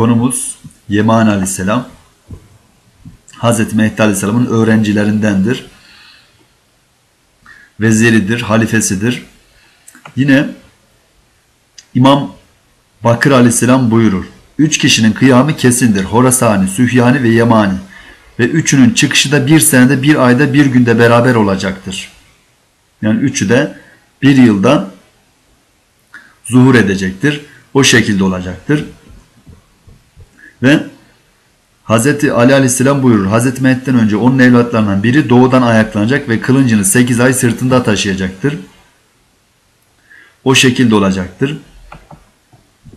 konumuz Yeman Aleyhisselam. Hazreti Mehdi Aleyhisselam'ın öğrencilerindendir. Veziridir, halifesidir. Yine İmam Bakır Aleyhisselam buyurur. Üç kişinin kıyamı kesindir. Horasani, Sühyani ve Yemani. Ve üçünün çıkışı da bir senede, bir ayda, bir günde beraber olacaktır. Yani üçü de bir yılda zuhur edecektir. O şekilde olacaktır. Ve Hz. Ali Aleyhisselam buyurur. Hz. Mehmet'ten önce onun evlatlarından biri doğudan ayaklanacak ve kılıncını 8 ay sırtında taşıyacaktır. O şekilde olacaktır.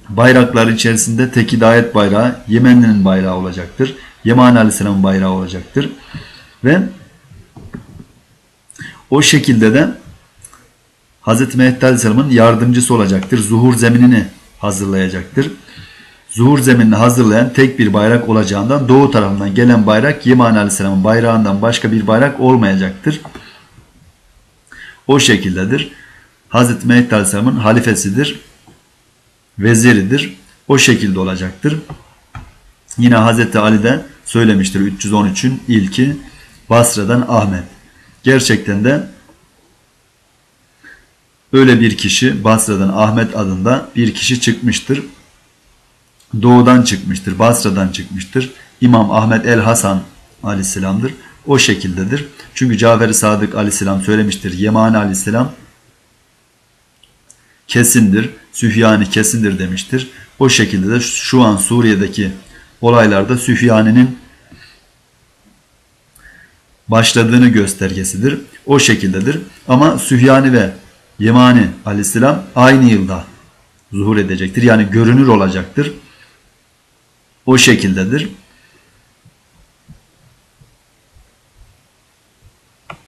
Bayraklar içerisinde tek hidayet bayrağı Yemenli'nin bayrağı olacaktır. Yeman Aleyhisselam'ın bayrağı olacaktır. Ve o şekilde de Hz. Mehdi Aleyhisselam'ın yardımcısı olacaktır. Zuhur zeminini hazırlayacaktır. Zuhur zeminini hazırlayan tek bir bayrak olacağından doğu tarafından gelen bayrak Yeman Aleyhisselam'ın bayrağından başka bir bayrak olmayacaktır. O şekildedir. Hz. Mehdi Aleyhisselam'ın halifesidir. Veziridir. O şekilde olacaktır. Yine Hz. Ali de söylemiştir 313'ün ilki Basra'dan Ahmet. Gerçekten de öyle bir kişi Basra'dan Ahmet adında bir kişi çıkmıştır. Doğudan çıkmıştır, Basra'dan çıkmıştır. İmam Ahmet el Hasan aleyhisselamdır. O şekildedir. Çünkü Cafer-i Sadık aleyhisselam söylemiştir. Yemani aleyhisselam kesindir. Sühyani kesindir demiştir. O şekilde de şu an Suriye'deki olaylarda Sühyani'nin başladığını göstergesidir. O şekildedir. Ama Sühyani ve Yemani aleyhisselam aynı yılda zuhur edecektir. Yani görünür olacaktır. O şekildedir.